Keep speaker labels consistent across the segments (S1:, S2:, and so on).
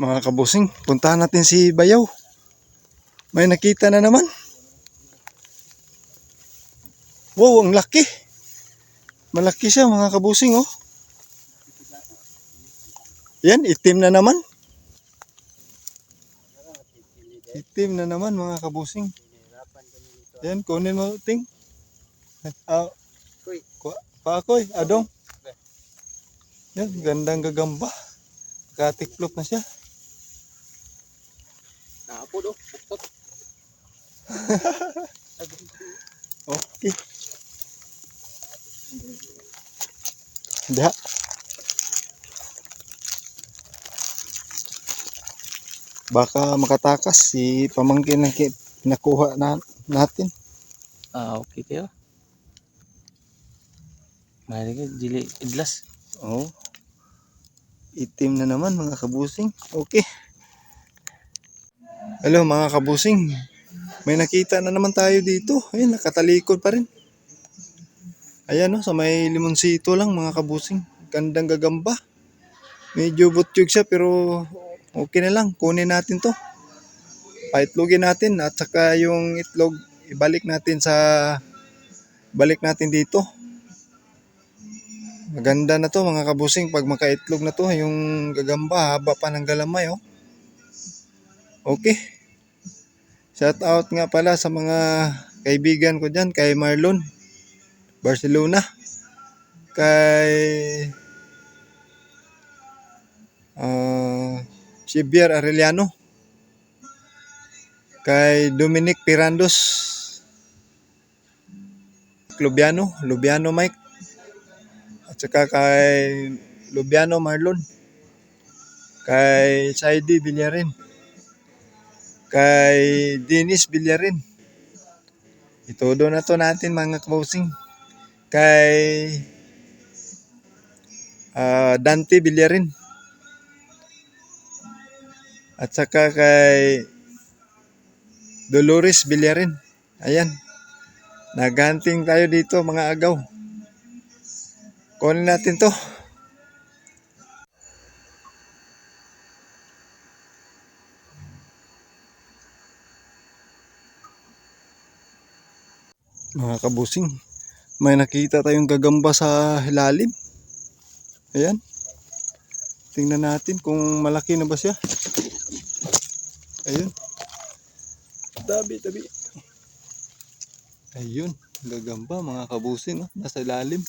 S1: Mga kabusing, puntahan natin si Bayaw. May nakita na naman. Wow, ang laki. Malaki siya mga kabusing oh. Yan, itim na naman. Itim na naman mga kabusing. Yan, kunin mo, ting. Ah, Pakoy, adong. Yan, gandang gagamba. Katiklop na siya.
S2: Buktot.
S1: Okay. Diha. Baka makatakas si pamangkin na nakuha na natin.
S2: Ah, okay kayo. Mahal ka, dili idlas.
S1: Oh. Itim na naman mga kabusing. Okay. Hello mga kabusing. May nakita na naman tayo dito. Ayun, nakatalikod pa rin. Ayan no, sa may limonsito lang mga kabusing. Gandang gagamba. Medyo butyog siya pero okay na lang. Kunin natin to. Paitlogin natin at saka yung itlog ibalik natin sa balik natin dito. Maganda na to mga kabusing pag makaitlog na to yung gagamba haba pa ng galamay oh. Okay. Shout out nga pala sa mga kaibigan ko dyan kay Marlon Barcelona kay uh, Xavier Arellano kay Dominic Pirandos Lubiano Lubiano Mike at saka kay Lubiano Marlon. Kay Saidi Villarin. Kay Dennis Villarin. Itodo na to natin mga closing. Kay ah, Dante Villarin. At saka kay Dolores Villarin. Ayan. Naghunting tayo dito mga agaw. Kunin natin to. Mga kabusing, may nakita tayong gagamba sa hilalim. Ayan. Tingnan natin kung malaki na ba siya. Ayun. Tabi, tabi. Ayun, gagamba mga kabusing, oh, nasa ilalim.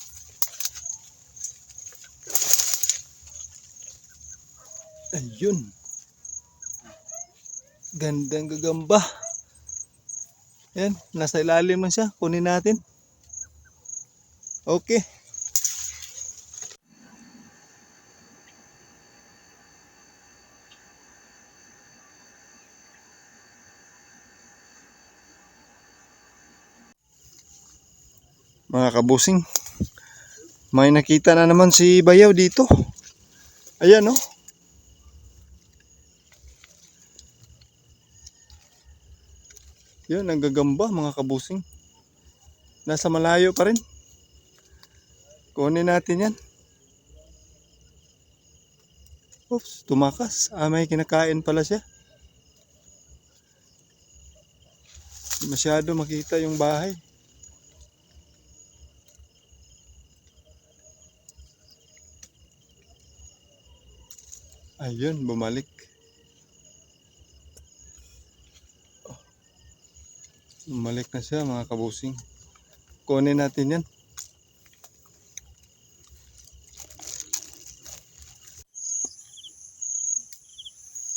S1: Ayun. Gandang gagamba. Yan, nasa ilalim man siya. Kunin natin. Okay. Mga kabusing, may nakita na naman si Bayaw dito. Ayan oh. Yun, ang gagamba mga kabusing. Nasa malayo pa rin. Kunin natin yan. Oops, tumakas. Ah, may kinakain pala siya. Masyado makita yung bahay. Ayun, bumalik. Bumalik na siya mga kabusing. Kunin natin yan.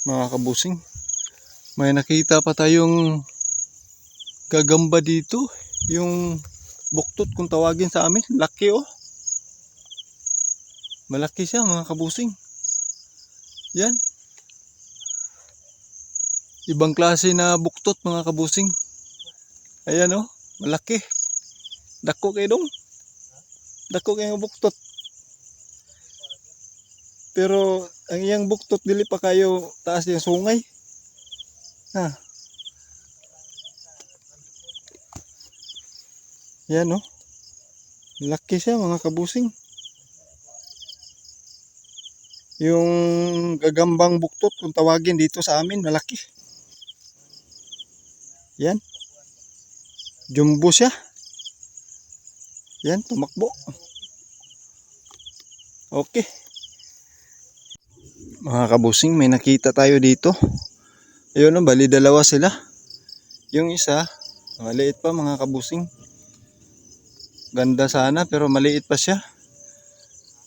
S1: Mga kabusing. May nakita pa tayong gagamba dito. Yung buktot kung tawagin sa amin. Laki oh. Malaki siya mga kabusing. Yan. Ibang klase na buktot mga kabusing. Ayan oh, malaki. Dako kay dong. Dako kay buktot. Pero ang iyang buktot dili pa kayo taas yung sungay. Ha. Yan oh. Laki siya mga kabusing. Yung gagambang buktot kung tawagin dito sa amin, malaki. Yan. Jumbo siya. Yan, tumakbo. Okay. Mga kabusing, may nakita tayo dito. Ayun, no, bali dalawa sila. Yung isa, maliit pa mga kabusing. Ganda sana pero maliit pa siya.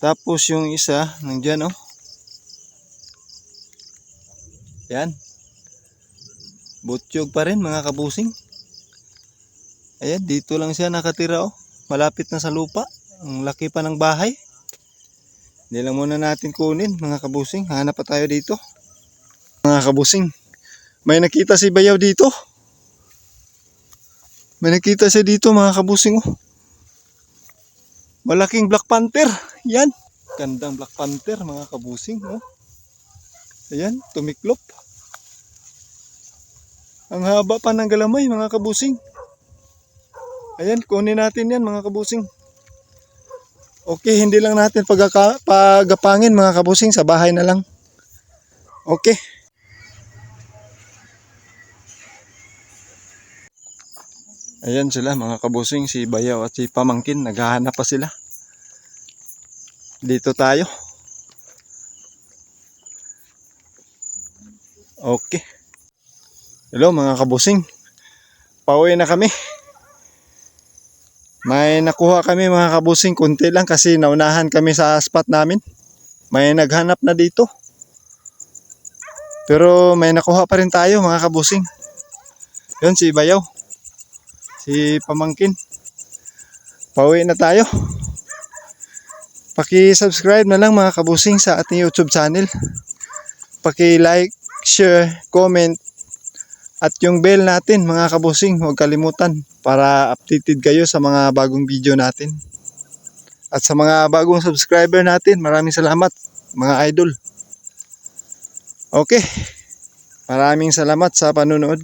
S1: Tapos yung isa, nandyan oh. Yan. Butyog pa rin mga kabusing. Ayan, dito lang siya nakatira oh. Malapit na sa lupa. Ang laki pa ng bahay. Hindi lang muna natin kunin mga kabusing. Hanap pa tayo dito. Mga kabusing. May nakita si Bayaw dito. May nakita siya dito mga kabusing oh. Malaking Black Panther. Yan. Gandang Black Panther mga kabusing oh. Ayan, tumiklop. Ang haba pa ng galamay mga kabusing. Ayan, kunin natin yan mga kabusing. Okay, hindi lang natin pagaka, mga kabusing sa bahay na lang. Okay. Ayan sila mga kabusing, si Bayaw at si Pamangkin, naghahanap pa sila. Dito tayo. Okay. Hello mga kabusing. Pauwi na kami. May nakuha kami mga kabusing, kunti lang kasi naunahan kami sa spot namin. May naghanap na dito. Pero may nakuha pa rin tayo mga kabusing. Yun si Bayaw. Si Pamangkin. Pauwi na tayo. Paki-subscribe na lang mga kabusing sa ating YouTube channel. Paki-like, share, comment, at yung bell natin mga kabusing, huwag kalimutan para updated kayo sa mga bagong video natin. At sa mga bagong subscriber natin, maraming salamat mga idol. Okay, maraming salamat sa panonood.